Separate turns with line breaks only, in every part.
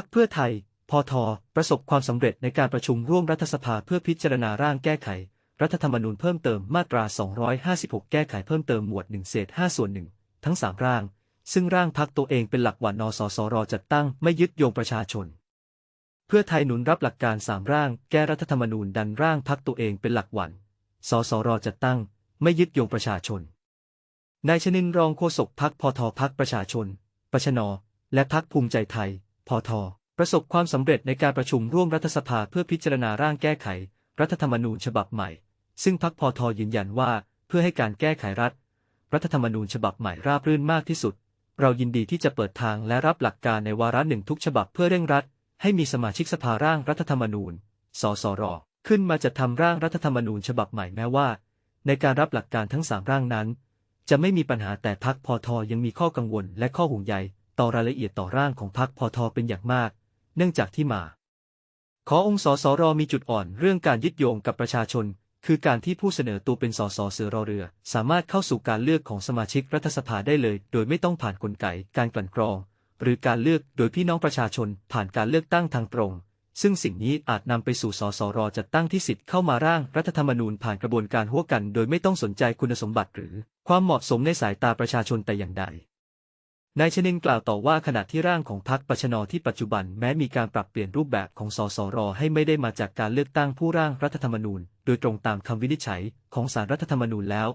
พักเพื่อไทยพทประสบความสำเร็จในการประชุมร่วมรัฐสภาเพื่อพิจารณาร่างแก้ไข รัฐธรรมนูญเพิ่มเติมมาตรา 256 แก้ไขเพิ่มเติมหมวด1เศษ5ส่วน1ทั้ง 3 ร่าง ซึ่งร่างพักตัวเองเป็นหลักว่านสสรจัดตั้งไม่ยึดโยงประชาชน เพื่อไทยหนุนรับหลักการ3ร่าง แก้รัฐธรรมนูญดันร่างพักตัวเองเป็นหลักวันสสรจัดตั้ง ไม่ยึดโยงประชาชนนายชนินทร์รองโฆษกพักพทพักประชาชน ประชนและพักภูมิใจไทย พทประสบความสำเร็จในการประชุมร่วมรัฐสภาเพื่อพิจารณาร่างแก้ไข รัฐธรรมนูญฉบับใหม่ ซึ่งพักพทยืนยันว่าเพื่อให้การแก้ไขรัฐ รัฐธรรมนูญฉบับใหม่ราบรื่นมากที่สุด เรายินดีที่จะเปิดทางและรับหลักการในวาระหนึ่งทุกฉบับเพื่อเร่งรัด ให้มีสมาชิกสภาร่างรัฐธรรมนูญ สสร ขึ้นมาจัดทำร่างรัฐธรรมนูญฉบับใหม่แม้ว่า ในการรับหลักการทั้งสามร่างนั้น จะไม่มีปัญหาแต่พักพอทยังมีข้อกังวลและข้อห่วงใย ต่อรายละเอียดต่อร่างของพักพอทเป็นอย่างมาก เนื่องจากที่มา ขอองค์สสรมีจุดอ่อนเรื่องการยึดโยงกับประชาชน คือการที่ผู้เสนอตัวเป็นสสเสือรอเรือ สามารถเข้าสู่การเลือกของสมาชิกรัฐสภาได้เลย โดยไม่ต้องผ่านกลไกการกลั่นกรอง หรือการเลือกโดยพี่น้องประชาชนผ่านการเลือกตั้งทางตรงซึ่งสิ่งนี้อาจนำไปสู่สสรจัดตั้งที่สิทธิ์เข้ามาร่างรัฐธรรมนูญผ่านกระบวนการหัวกัน โดยไม่ต้องสนใจคุณสมบัติหรือ ความเหมาะสมในสายตาประชาชนแต่อย่างใด นายชนินกล่าวต่อว่าขณะที่ร่างของพรรคปชนที่ปัจจุบันแม้มีการปรับเปลี่ยนรูปแบบของสสรให้ไม่ได้มาจากการเลือกตั้งผู้ร่างรัฐธรรมนูญ โดยตรงตามคำวินิจฉัยของสารรัฐธรรมนูญแล้ว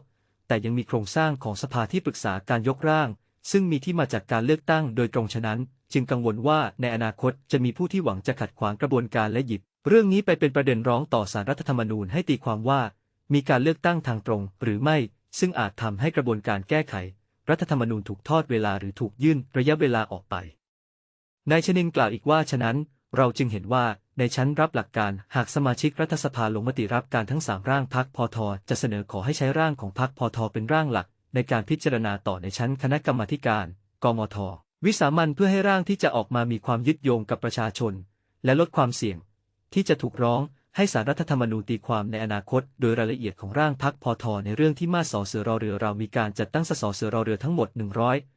แต่ยังมีโครงสร้างของสภาที่ปรึกษาการยกร่าง ซึ่งมีที่มาจากการเลือกตั้งโดยตรงฉะนั้น จึงกังวลว่าในอนาคตจะมีผู้ที่หวังจะขัดขวางกระบวนการและหยิบ เรื่องนี้ไปเป็นประเด็นร้องต่อสารรัฐธรรมนูญให้ตีความว่า มีการเลือกตั้งทางตรง หรือไม่ ซึ่งอาจทำให้กระบวนการแก้ไข รัฐธรรมนูญถูกทอดเวลาหรือถูกยื่นระยะเวลาออกไป นายชนินกล่าวอีกว่าฉะนั้น เราจึงเห็นว่าในชั้นรับหลักการหากสมาชิกรัฐสภาลงมติรับการทั้งสามร่างพักพอทจะเสนอขอให้ใช้ร่างของพักพอทเป็นร่างหลัก ในการพิจารณาต่อในชั้นคณะกรรมาธิการกมท วิสามันเพื่อให้ร่างที่จะออกมามีความยึดโยงกับประชาชน และลดความเสี่ยง ที่จะถูกร้อง ให้สารรัฐธรรมนูญตีความในอนาคต โดยรายละเอียดของร่างพักพอทในเรื่องที่มาสอเสือรอเรือเรามีการจัดตั้งสสเสือรอเรือทั้งหมด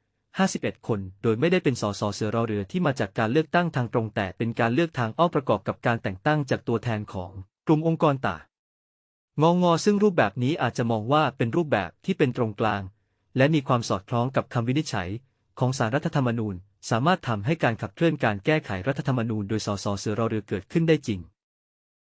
151 คน โดยไม่ได้เป็นสสเสือรอเรือที่มาจากการเลือกตั้งทางตรงแต่เป็นการเลือกทางอ้อมประกอบกับการแต่งตั้งจากตัวแทนของกลุ่มองค์กรต่างงองอซึ่งรูปแบบนี้อาจจะมองว่าเป็นรูปแบบที่เป็นตรงกลาง และมีความสอดคล้องกับคำวินิจฉัย ของสารรัฐธรรมนูญ สามารถทำให้การขับเคลื่อนการแก้ไขรัฐธรรมนูญโดยสสเสือรอเรือเกิดขึ้นได้จริง